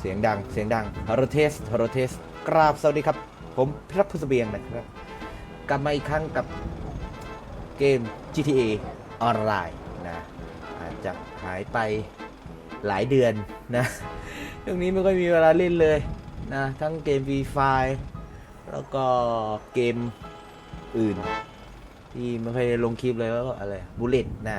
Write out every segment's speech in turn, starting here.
เสียงดัง เสียงดังฮอร์เทสฮอร์เทสกราบสวัสดีครับ ผมพระพุทธเบียงนะครับ กลับมาอีกครั้งกับเกม GTA ออนไลน์นะอาจจะหายไปหลายเดือนนะช่วงนี้ไม่ค่อยมีเวลาเล่นเลยนะทั้งเกม Free Fire แล้วก็เกมอื่น ที่ไม่ค่อยลงคลิปเลยว่าอะไรบูเลตนะ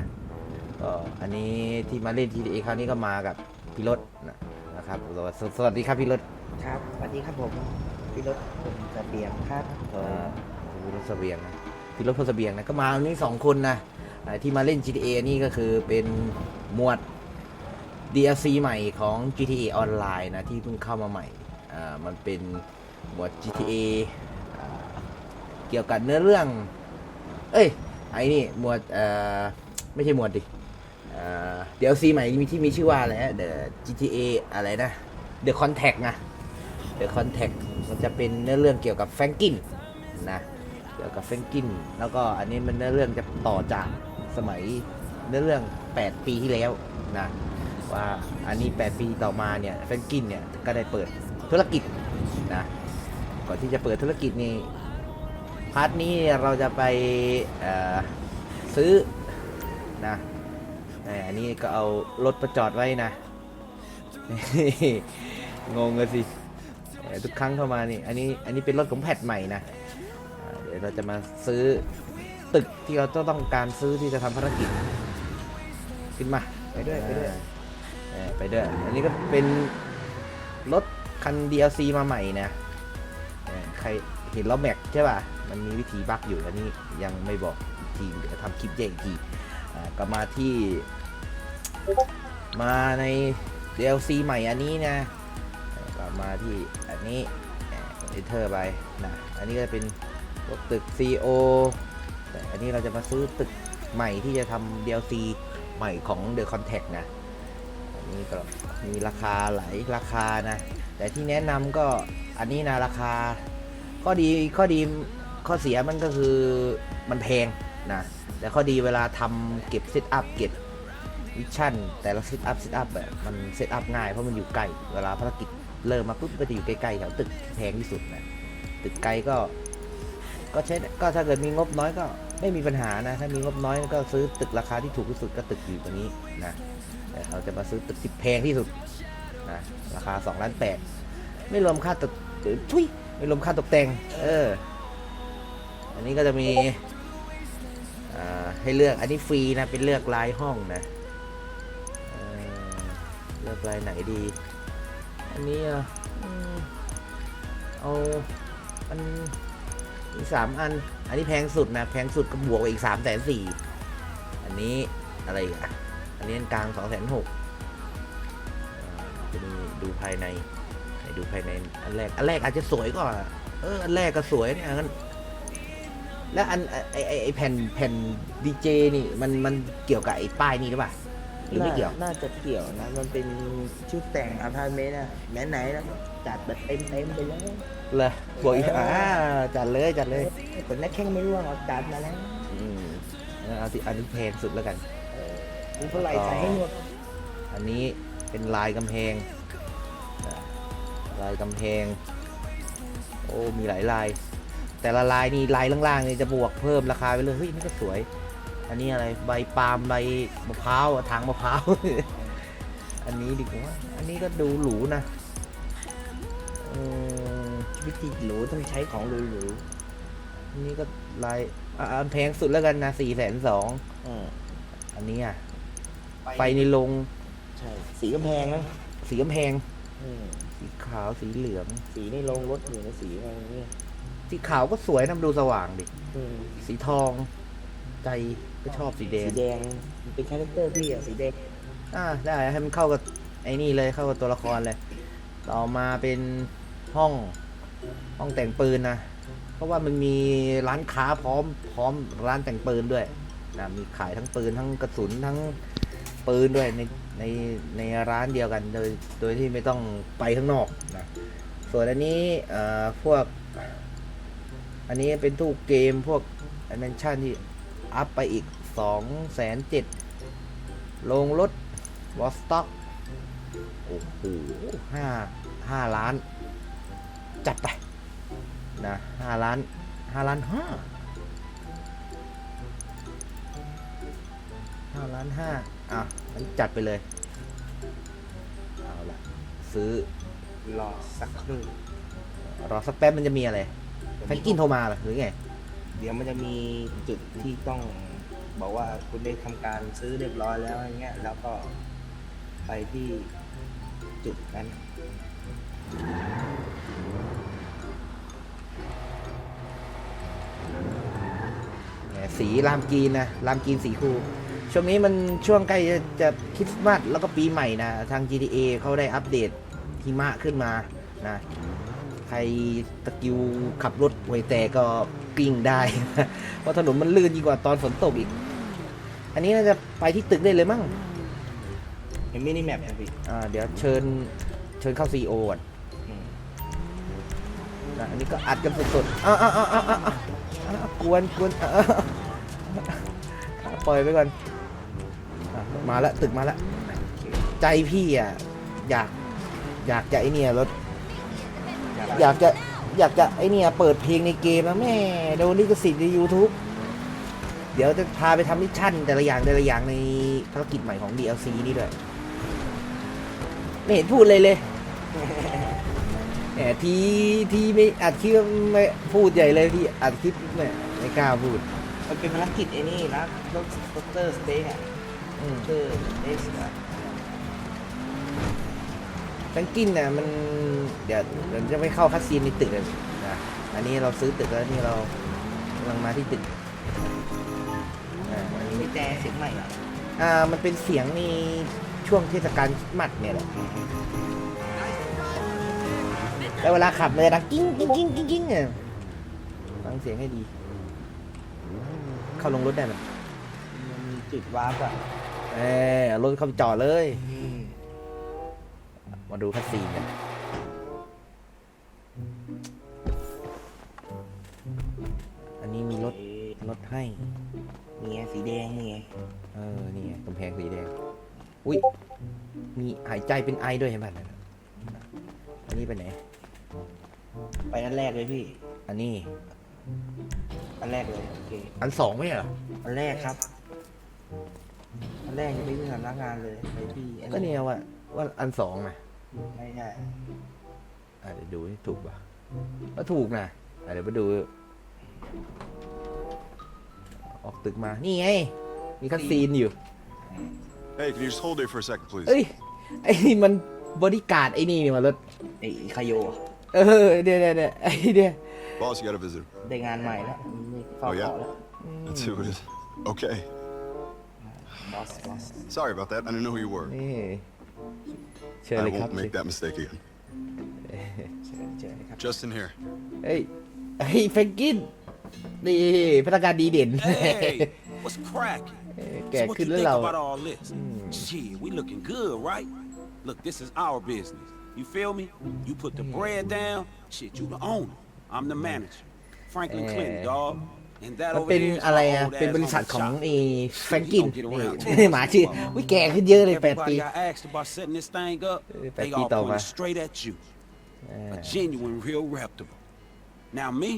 ก็อันนี้ที่มาเล่น GTA คราวนี้ก็มากับพี่รถนะ นะครับสวัสสวัสดีครับพี่รถครับสวัสดีครับผมพี่รถผมกระเบียงครับเอ่อพี่รถเสบียงนะพี่รถพลเสบียงนะก็มาวันนี้สองคนนะอ่าที่มาเล่น GTA นี่ก็คือเป็นหมวด DLC ใหม่ของ GTA ออนไลน์นะที่เพิ่งเข้ามาใหม่อ่ามันเป็นหมวด GTA อ่าเกี่ยวกับเนื้อเรื่อง เอ้ยไอ้นี่หมวดเอ่อไม่ใช่หมวดดิ เอ่อ DLC ใหม่มีที่มีชื่อว่าอะไรนะ The GTA อะไรนะ The Contact นะ The Contact มันจะเป็นเนื้อเรื่องเกี่ยวกับแฟรงกินนะเกี่ยวกับแฟรงกินแล้วก็อันนี้มันเนื้อเรื่องจะต่อจากสมัยเนื้อเรื่อง 8 ปีที่แล้วนะว่าอันนี้ 8 ปีต่อมาเนี่ยแฟรงกินเนี่ยก็ได้เปิดธุรกิจนะก่อนที่จะเปิดธุรกิจนี่พาร์ทนี้เราจะไปซื้อนะ อ่ออันนี้ก็เอารถประจอดไว้นะ งงเลยสิเอ่อทุกครั้งเข้ามานี่ อันนี้ อันนี้เป็นรถของแพทใหม่นะอ่าเดี๋ยวเราจะมาซื้อตึกที่เราต้องการซื้อที่จะทำภารกิจ ขึ้นมา ไปด้วย ไปด้วยเออไปด้วย อันนี้ก็เป็นรถคัน DLC มาใหม่นะเออใครเห็นล้อแม็กใช่ป่ะ มันมีวิธีบั๊กอยู่อันนี้ยังไม่บอกอีกทีเดี๋ยวทำคลิปแยกอีกทีอ่าก็มาที่ มาใน DLC ใหม่อันนี้นะเออก็มาที่อันนี้เอเทอร์ไปนะอันนี้ก็จะเป็นพวกตึก CO แต่อันนี้เราจะมาซื้อตึกใหม่ที่จะทำ DLC ใหม่ของ The Contact นะอันนี้ก็มีราคาหลายราคานะ แต่ที่แนะนำก็อันนี้นะราคา ข้อดีข้อดีข้อเสียมันก็คือมันแพงนะแต่ข้อดีเวลาทำเก็บเซตอัพเก็บ วิชั่นแต่ละเซตอัพเซตอัพแบบมันเซตอัพง่ายเพราะมันอยู่ใกล้เวลาภารกิจเริ่มมาปุ๊บก็จะอยู่ใกล้ๆแถวตึกแพงที่สุดนะตึกไกลก็ ก็ใช้ก็ถ้าเกิดมีงบน้อยก็ไม่มีปัญหานะถ้ามีงบน้อยก็ซื้อตึกราคาที่ถูกที่สุดก็ตึกอยู่ตรงนี้นะแต่เราจะมาซื้อตึกที่แพงที่สุดนะราคา2ล้านแปดไม่รวมค่าตกทุยไม่รวมค่าตกแต่งเอออันนี้ก็จะมีอ่าให้เลือกอันนี้ฟรีนะเป็นเลือกลายห้องนะ เลือกลายไหนดี อันนี้อะอืมเอามันมีสามอัน อันนี้แพงสุดนะ แพงสุดก็บวกไปอีกสามแสนสี่อันนี้อะไรอีกอะ อันนี้อันกลางสองแสนหกจะมีดูภายในไหนดูภายใน อันแรก อันแรกอาจจะสวยกว่าเออ อันแรกก็สวยเนี่ยงั้นแล้วอันไอไอไอแผ่นแผ่นดีเจนี่มันมันเกี่ยวกับไอ้ป้ายนี่หรือเปล่า หรือไม่เกี่ยว น่าจะเกี่ยวนะ มันเป็นชุดแต่งอพาร์ตเมนต์อะไหนไหนๆแล้วก็จัดแบบเต็มเต็มๆไปเลยเลยบวกอีกอ่าจัดเลยจัดเลยคนนักแข่งไม่ร่วงเอาจัดมาแล้วอืมงั้นเอาที่อันนี้แพงสุดแล้วกันคุณเท่าไหร่ใส่ให้หมดอันนี้เป็นลายกำแพงอ่าลายกำแพง โอ้มีหลายลาย แต่ละลายนี่ลายล่างๆนี่จะบวกเพิ่มราคาไปเลยเฮ้ยนี่ก็สวย อันนี้อะไรใบปาล์มใบมะพร้าวอะทางมะพร้าว อันนี้ดีกว่า อันนี้ก็ดูหรูนะอืมวิธีหรูต้องใช้ของหรูหรูอันนี้ก็ลายอะอันแพงสุดแล้วกันนะสี่แสนสองๆอืมอันนี้อะไฟในโรงใช่ สีกำแพงนะ สีกำแพงอืมสีขาวสีเหลือง สีในโรงรถอยู่ในสีอะไรอย่างเงี้ยสีขาวก็สวยนะมันดูสว่างดิอืมสีทองใจ ก็ชอบสีแดง สีแดงมันเป็นคาแรคเตอร์พี่อะสีแดงอ่าได้ให้มันเข้ากับไอ้นี่เลยเข้ากับตัวละครเลย ต่อมาเป็นห้องห้องแต่งปืนนะ เพราะว่ามันมีร้านค้าพร้อมพร้อมร้านแต่งปืนด้วยนะมีขายทั้งปืนทั้งกระสุนทั้งปืนด้วยในในในร้านเดียวกันโดยโดยที่ไม่ต้องไปข้างนอกนะส่วนอันนี้เอ่อพวก อันนี้เป็นตู้เกมพวกดิเมนชันที่ อัพไปอีกสองแสนเจ็ดลงรถวอสต็อก โอ้โหห้าห้าล้าน จัดไป นะห้าล้านห้าล้านห้าห้าล้านห้าอะงั้นจัดไปเลย เอาละซื้อ รอสักครู่รอสักแป๊บมันจะมีอะไรแฟนกินโทรมาเหรอหรือไง เดี๋ยวมันจะมีจุดที่ต้องบอกว่าคุณได้ทำการซื้อเรียบร้อยแล้วอย่างเงี้ยแล้วก็ไปที่จุดนั้นสีรามกีนนะรามกีนสีคูช่วงนี้มันช่วงใกล้จะจะคริสต์มาสแล้วก็ปีใหม่นะ ทาง GTA เขาได้อัปเดตหิมะขึ้นมานะ ครตะกิวขับรถห่วยแต่ก็ปิ้งได้ เพราะถนนมันลื่นยิ่งกว่าตอนฝนตกอีก อันนี้น่าจะไปที่ตึกได้เลยมั้งเห็นมินิแมปนะพี่อ่าเดี๋ยวเชิญเชิญเข้าซีโอก่อนอืมนะอันนี้ก็อัดกันสดๆอ้าวอ้าวอ้าวอ้าวอ้าวอ้าวกวนกวนอ้าวอ้าวอ้าวปล่อยไปก่อนอะมาละตึกมาละใจพี่อะอยากอยากจะไอเนี่ยรถ อยากจะอยากจะไอเนี่ยเปิดเพลงในเกมนะแม่โดนลิขสิทธิ์ใน YouTube เดี๋ยวจะพาไปทำมิชชั่น แต่ละอย่างแต่ละอย่างในภารกิจใหม่ของ DLC นี่ด้วยไม่เห็นพูดเลยเลยแหมทีทีไม่อัดคลิปไม่พูดใหญ่เลยที่อัดคลิปไม่ไม่กล้าพูดมันเป็นภารกิจไอ้นี่นะรถรถเตอร์สเต็กอะอืมเตอร์เอ็ก ซ์อะแฟรงกินน่ะมันเดี๋ยวเดี๋ยวจะไม่เข้าคัดซีนในตึกเลยนะอันนี้เราซื้อตึกแล้วนี่เรากำลังมาที่ตึกอ่าอันนี้มีแต่เสียงใหม่อะอ่ามันเป็นเสียงในช่วงเทศกาลคริสต์มัดเนี่ยแหละแล้วเวลาขับเลยดังกิ้งกิ้งกิ้งกิ้งกิ้งเนี่ยฟังเสียงให้ดี เข้าลงรถได้ไหมมันมีจุดวาร์ปอะเออเอารถเข้าไปจอดเลย อื มมาดูคัดซีนกันอันนี้มีรถรถให้นี่ไงสีแดงนี่ไงเออนี่ไงกำแพงสีแดง อุ้ยมีหายใจเป็นไอด้วยเห็นไหมนั่นน่ะอันนี้ไปไหน ไปอันแรกเลยพี่ อันนี้ อันแรกเลยโอเคอันสองไม่ใช่เหรออันแรกครับ อันแรกจะไปที่สำนักงานเลยไปที่อัก็เนี่ยว่าว่าอันสองนะ ไม่ใช่อะเดี๋ยวดูให้ถูกป่ะก็ถูกนะอะเดี๋ยวไปดู ออกตึกมา นี่ไง มีคัดซีนอยู่ Hey, can you just hold there for a second, please? เอ้ย ไอ้นี่มันบริการดไอ้นี่นี่มารถไอ้คาโยเออเดี๋ยวเดี๋ยวเดี๋ยวไอ้เดี๋ยว Boss, you got a visitor. ได้งานใหม่แล้วมีเฝ้า Oh, yeah? เกาะแล้ว Let's see who it is. Okay. บอสบอส Sorry about that. I didn't know who you were. นี่ เชิญ I เลยครับ won't make that mistake again. เชิญเชิญเลยครับ Justin here. เฮ้ยเฮ้ยแฟรงกิน นี่พนักงานดีเด่น Hey, what's cracking? เอ้ย So แก่ what ขึ้น you แล้ว think เรา about all this? Shit, we looking good, right? Look, this is our business. You feel me? You put the bread down. Shit, you the owner. I'm the manager. Franklin Clinton, Eh. dog. And that มัน over เป็น there is อะไร my อะ old เป็น ass บริษัท mama ของ shop. ไอ้แฟรงกิน We gonna get around to นี่ it. หมาชื่อวิแก่ขึ้นเยอะเลยแปดปี Everybody I asked about setting this thing up, Eh, they all Petito, pointed va. straight at you. เออ A genuine, real reputable. Now me,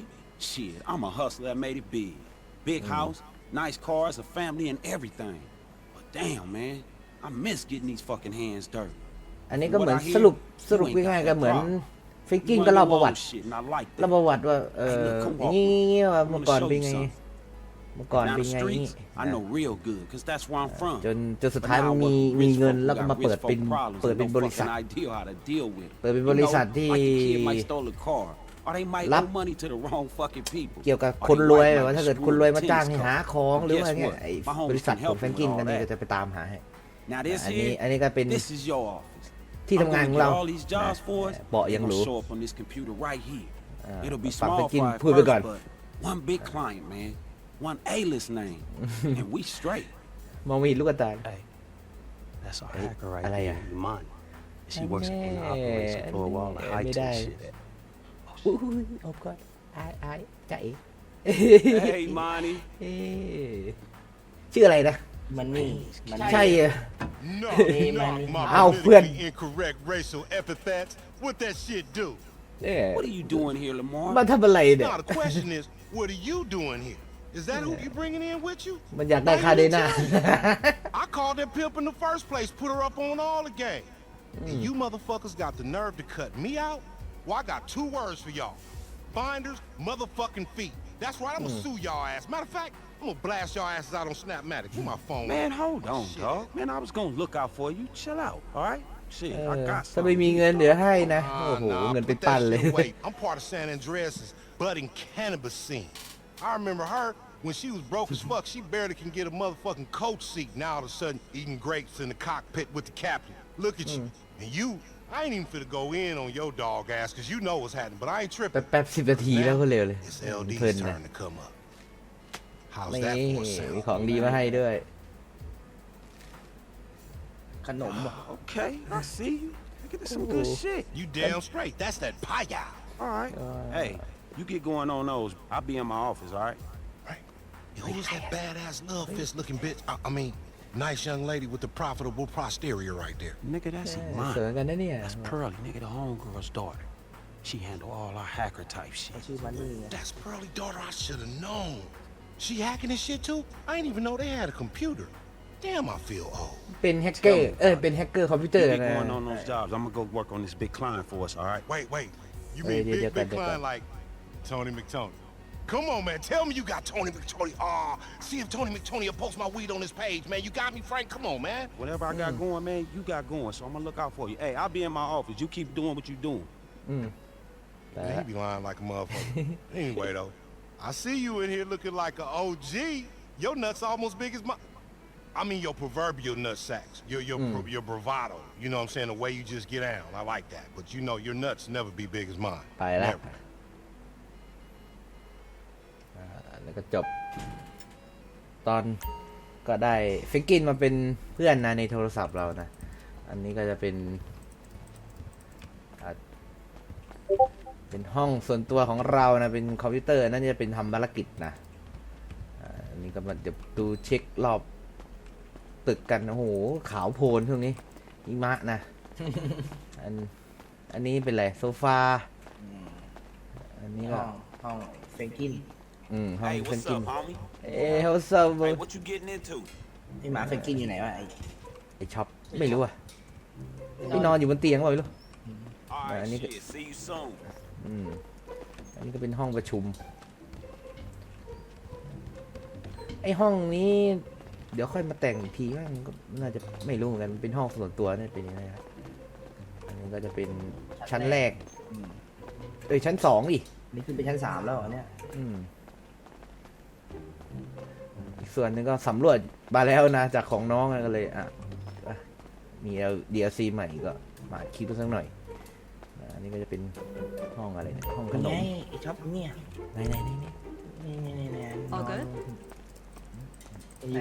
shit, I'm a hustler that made it big. Big house, nice cars, a family, and everything. But damn, man, I miss getting these fucking hands dirty. อันนี้ก็เหมือนสรุปสรุปง่ายๆก็เหมือนแฟรงกิน You ก็ run เล่า your ประวั own ติ shit, and I like เล่า that. ประวัติว่าเออ Hey, look, come walk นี่ with ว่า I เมื่อ wanna ก่อน show เป็น you ไง something. เมื่อก่อน Down เป็น the ไง streets, นี่ I know real good, cause that's where I'm from. จนจนสุดท้ายมันมีมีเงินแล้วก็มาเปิดเป็นเปิดเป็นบริษัท idea how to deal with it. เปิดเป็นบริษัทที่ You know, like the kid might stole a car, or they might รับ owe money to the wrong fucking people. เกี่ยวกับ or คน they รวย might แบบว่า might ถ้าเกิด screw คนรวย a มาจ้าง tennis ให้หา car. ของหรือว่า Guess เนี่ย what? ไอ้ My homies บริษัท can ของ help แฟรง you กิน with กัน all นี่ that. ก็จะไปตามหาให้ Now this อันนี้ here, อันนี้ก็เป็น this is your office. ที่ทำงานของเรา I'm gonna get all these jobs for us. เบาะยังห They're รู gonna show up on this computer right here. อ่า It'll be ฝั่ง small ไปกิน fry พูดไป first, ก่อน but one big client, man. One A-list name. and we straight. มองไม่เห็นลูกตา Hey, that's our Hey, hacker right Alaya. there, Iman. She works on the operations floor of all the high Hey, tech hey. shit. อุ้ยโอ้กอดไอ้ไอ้จ่าเอ๋ hey, Monty. เอ๊ะชื่ออะไรนะ มันนี่มันใช่ เหรอ No, Hey, no, man. my Ow, politically friend. incorrect racial epithets. What that shit do? เนี่ย What are you doing here, Lamar? มาทำอะไรเนี่ย No, the question is, what are you doing here? Is that who you bringing in with you? มันอยากได้ Why คา you เด didn't น่า tell me? I called that pimp in the first place, put her up on all the game. And you motherfuckers got the nerve to cut me out? Well, I got two words for y'all. Finders, motherfucking feet. That's right, I'm gonna sue y'all ass. Matter of fact, I'm gonna blast y'all asses out on Snapmatic. Give my phone. Man, hold on, Shit. dog. Man, I was gonna look out for you. Chill out, all right? Shit, เอ I อ got ถ้าไม่ some. มีเงินเดี๋ยวให้นะ โอ้ Ah, โห nah, เงินเป็น put ตัน that เลย shit away. I'm part of San Andreas' budding cannabis scene. I remember her when she was broke as fuck. She barely can get a motherfucking coach seat. Now all of a sudden eating grapes in the cockpit with the captain. Look at you. And you, I ain't even finna go in on your dog ass because you know what's happening. But I ain't แป๊บ tripping. แป๊บสิบนาทีแล้วก็เร็วเลย It's เพลิน LD's นะ turn to come up. How's นี่ that for a มี sound? ของดีมาให้ด้วย ขนมเหรอ Okay, I see you. Look at this, some good Ooh. shit. You damn straight. That's that paya. All right. Hey, you get going on those. I'll be in my office, all right? Right. Yo, who's that badass love fist looking bitch? I, I mean, nice young lady with the profitable posterior right there. Nigga, that's เออสวย mine. กันนะเนี่ย That's Pearly, nigga, the homegirl's daughter. She handle all our hacker type shit. ชื่อมันนี่ไง That's Pearly daughter. I should have known. She hacking this shit too? I didn't even know they had a computer. Damn, I feel old. เป็นแฮกเกอร์ เออ เป็นแฮกเกอร์คอมพิวเตอ You ร์ get นะ going on those jobs. I'm gonna go work on this big client for us, all right? Wait, wait. You Hey, mean yeah, big, yeah, big yeah, client yeah. like Tony McTony? Come on, man. Tell me you got Tony McTony. Ah, see if Tony McTony will post my weed on his page, man. You got me, Frank? Come on, man. Whatever I got going, man, you got going. So I'm gonna look out for you. Hey, I'll be in my office. You keep doing what you doing. อืมแต่ Man, he be lying like a motherfucker. anyway, though, I see you in here looking like an OG. Your nuts almost big as my. I mean, your proverbial nut sacks. Your your bra- your bravado. You know what I'm saying? The way you just get down. I like that. But you know, your nuts never be big as mine. ไปแล้ว Never. อ่าแล้วก็จบ ตอนก็ได้ฟิกกินมาเป็นเพื่อนนะในโทรศัพท์เรานะ อันนี้ก็จะเป็น เป็นห้องส่วนตัวของเรานะ เป็นคอมพิวเตอร์นั่นจะเป็นทำภารกิจนะอ่าอันนี้ก็มาเดี๋ยวดูเช็ครอบตึกกันโอ้โหขาวโพลนช่วงนี้หิมะนะ อันอันนี้เป็นอะไรโซฟา อันนี้ก็ห้องห้องเฟรนกินอืมห้อง Hey, เฟน what's กิน up, homie? เอ้ย what's up bro? Hey, what you getting into? นี่หมาเฟรนกินอยู่ไหนวะไอ้ไอช็อปไม่รู้อะไปนอนอยู่บนเตียงเปล่าไม่รู้ All Man, right, nigga. shit. See you soon. อืมอันนี้ก็เป็นห้องประชุม ไอห้องนี้ เดี๋ยวค่อยมาแต่งอีกทีว่ามันก็น่าจะไม่รู้เหมือนกันเป็นห้องส่วนตัวเนี่ยเป็นยังไงครับอันนี้ก็จะเป็นชั้นแรก อืมเอ้ยชั้นสองดินี่ขึ้นไปชั้นสามแล้วเหรอเนี่ยอืมอีกส่วนหนึงก็สำรวจมาแล้วนะ จากของน้องก็เลย อะอะมี DLC ใหม่ก็มาอัดคลิปสักหน่อยอะอั นนี้ก็จะเป็นห้องอะไรเนี่ยห้องขนนี่มไงไอ้ช็อปเนี่ยไหนไหนไหนไหนนี่นี่นี่นี่ All good?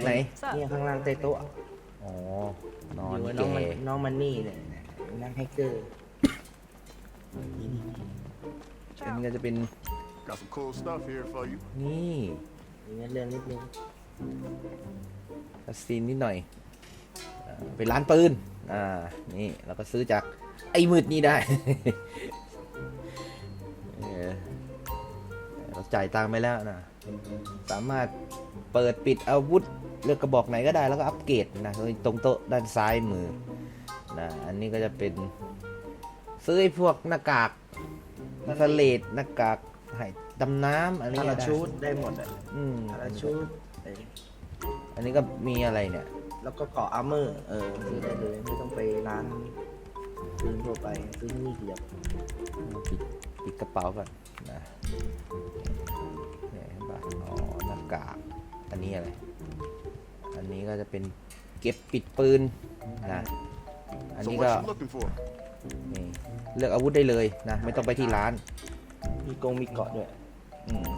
ไหน What's up? เนี่ยข้างล่างใต้โต๊ะอ๋อนออนยู่กับแกน้องมันน้องมันนี่เนี่ยนั่งแฮกเกอร์อันนี้ก็จะเป็น Got some cool stuff here for you. นี่มีเรื่องนิดนึงคัสซีนนิดหน่อยอ่าเป็นร้านปืนอ่านี่เราก็ซื้อจาก ไอ้มืดนี่ได้เออเราจ่ายตังค์ไปแล้วนะ สามารถเปิดปิดอาวุธเลือกกระบอกไหนก็ได้แล้วก็อัปเกรดนะตรงโต๊ะด้านซ้ายมือนะอันนี้ก็จะเป็นซื้อไอ้พวกหน้ากากสเลดหน้ากากให้ดำน้ำอะไรพาราเงี้ยได้ชูดได้หมดอะอืมพาราชูดเอออันนี้ก็มีอะไรเนี่ย แล้วก็เกาะอาร์เมอร์เออซื้อได้เลยไม่ต้องไปร้าน ซื้อทั่วไปซื้อที่นี่เดียวปิดปิดกระเป๋าก่อนนะเนี่ยเห็นปะอ๋อหน้ากากอันนี้อะไร อันนี้ก็จะเป็นเก็บปิดปืนนะ อัน So นี้ what ก็ you looking for? นี่เลือกอาวุธได้เลยนะ ไม่ต้องไปที่ร้าน มีกงมีเกาะด้วยอืม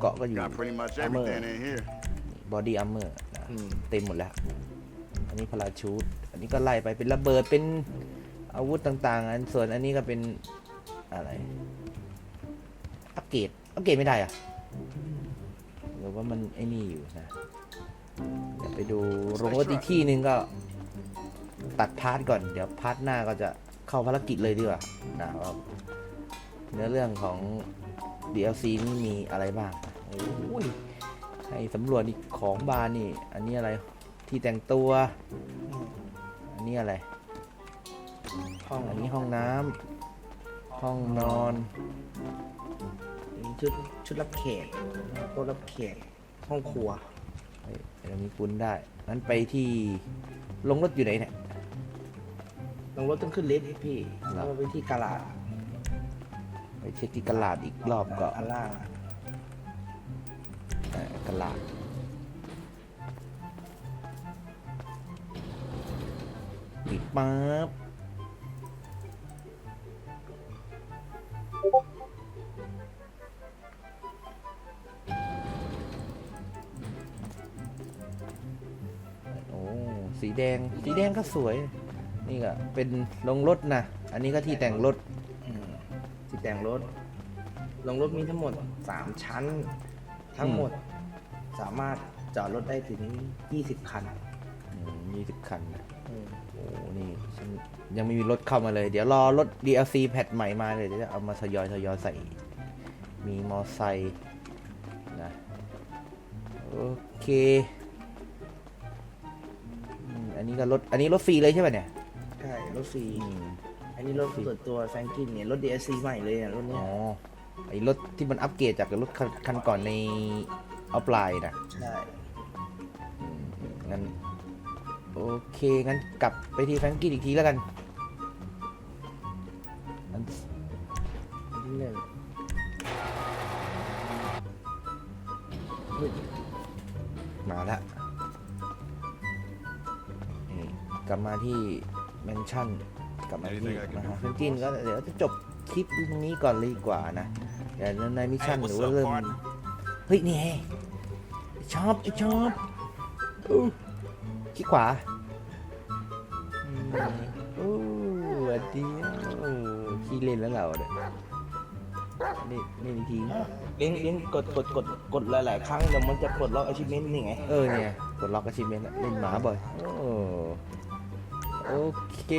เกาะก็อยู่ Got pretty much Armor. everything in here. บอดี้อัมเมอร์นะอืมเต็มหมดแล้ว อันนี้พลาชูดอันนี้ก็ไล่ไปเป็นระเบิดเป็น อาวุธต่างๆ อันส่วนอันนี้ก็เป็นอะไร อัปเกรด อัปเกรดไม่ได้อะหรือว่ามันไอ้นี่อยู่นะเดี๋ยวไปดูโรงรถอีกที่หนึ่งก็ตัดพาร์ทก่อน เดี๋ยวพาร์ทหน้าก็จะเข้าภารกิจเลยดีกว่านะว่าเนื้อเรื่องของ DLC นี่มีอะไรบ้างโอ้ยให้สำรวจนี่ของบานนี่ อันนี้อะไรที่แต่งตัว อันนี้อะไร ห้องอันนี้ห้องน้ำห้องนอนมีชุดชุดรับแขกโต๊ะรับแขกห้องครัวเฮ้ยอันนี้คุ้นได้งั้นไปที่ลงรถอยู่ไหนเนี่ย ลงรถต้องขึ้นลิฟต์พี่ครัแล้บวไปที่กาลาดไปเช็คที่กระลาดอีกรอบก็อันล่างเอ่อกระลาดปิดปั๊บ โอ้สีแดงสีแดงก็สวย นี่ก็เป็นลงรถนะอันนี้ก็ที่แต่งรถอืมที่แต่งรถลงรถมีทั้งหมด3ชั้น ทั้งหมดสามารถจอดรถได้ถึง 20 คัน ยี่สิบคันนะอืม โอ้นี่ฉันยังไม่มีรถเข้ามาเลย เดี๋ยวรอรถ DLC แพทใหม่มาเลยเดี๋ยวจะเอามาทยอยทยอยใส่ มีมอไซค์นะโอเคอืมอันนี้ก็รถ อันนี้รถฟรีเลยใช่ป่ะเนี่ยใช่รถฟรีอืมอันนี้รถส่วนตัวแฟรงกินเนี่ยรถ DLC ใหม่เลยอะรถเนี้อ๋ยอไอรถที่มันอัปเกรดจากรถคันคันก่อนในเอาปลายนะใช่อืมงั้น โอเคงั้นกลับไปที่แฟรงกี้อีกทีแล้วกันงั้นอันที่หนึ่งมาแล้วนี่กลับมาที่แมนชั่นกลับมาที่มาหาเฟนกินก็เดี๋ยวจะจบคลิปตรงนี้ก่อนเลยดีกว่านะเดี๋ยวในมิชชั่น Hey, หรือ what's ว่า up, เริ่ม partner? เฮ้ยนี่ไงชอบไอชอบอู้ ขี้ขวาอืมอู้สวัสดีโอ้ขี้เล่นแล้วเราเนี่ยนี่นี่อีกทีเลี้ยงเลี้ยงกดกดกดกดหลายๆ ครั้งเดี๋ยวมันจะปลดล็อก achievement นี่ไง เออเนี่ยกดล็อกอาชีพเมนเล่นหมาบ่อยโอ้โอเค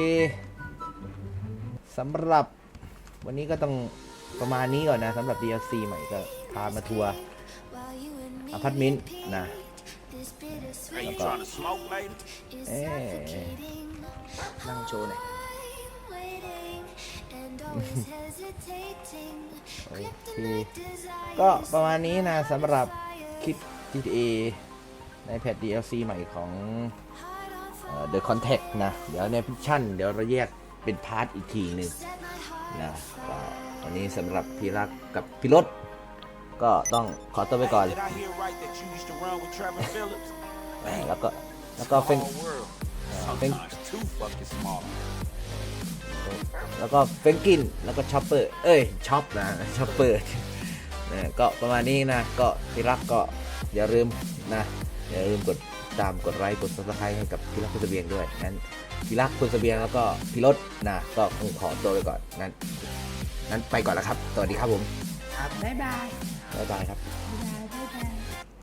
สำหรับวันนี้ก็ต้องประมาณนี้ก่อนนะสำหรับ DLC ใหม่ก็พามาทัวร์อพาร์ตเมนต์นะ Hey, you trying to smoke, lady? เอ๊นั่งโชว์หน่อยโอเคก็ประมาณนี้นะสำหรับคลิป GTA ในแพท DLC ใหม่ของ The Contact นะ เดี๋ยวในพิชชั่น เดี๋ยวเราแยกเป็นพาร์ทอีกทีหนึ่งนะก็วันนี้สำหรับพี่รักกับพี่รถก็ต้องขอตัวไปก่อน Did I hear right that you used to run with Trevor Phillips? แล้วก็แล้วก็เป็น Small world. Thank- Sometimes too fucking small. แล้วก็เฟนกินแล้วก็ช็อปเปอร์ เอ้ยช็อปนะช็อปเปอร์นะก็ประมาณนี้นะ ก็พี่รักก็อย่าลืมนะ อย่าลืมกดตามกดไลค์กด subscribe ให้กับพี่รักคุณเสบียงด้วยงั้นพี่รักคุณเสบียงแล้วก็พี่รถนะก็คงขอตัวไปก่อนงั้นงั้นไปก่อนแล้วครับสวัสดีครับผมครับบ๊ายบาย บ๊ายบายครับบ๊ายบ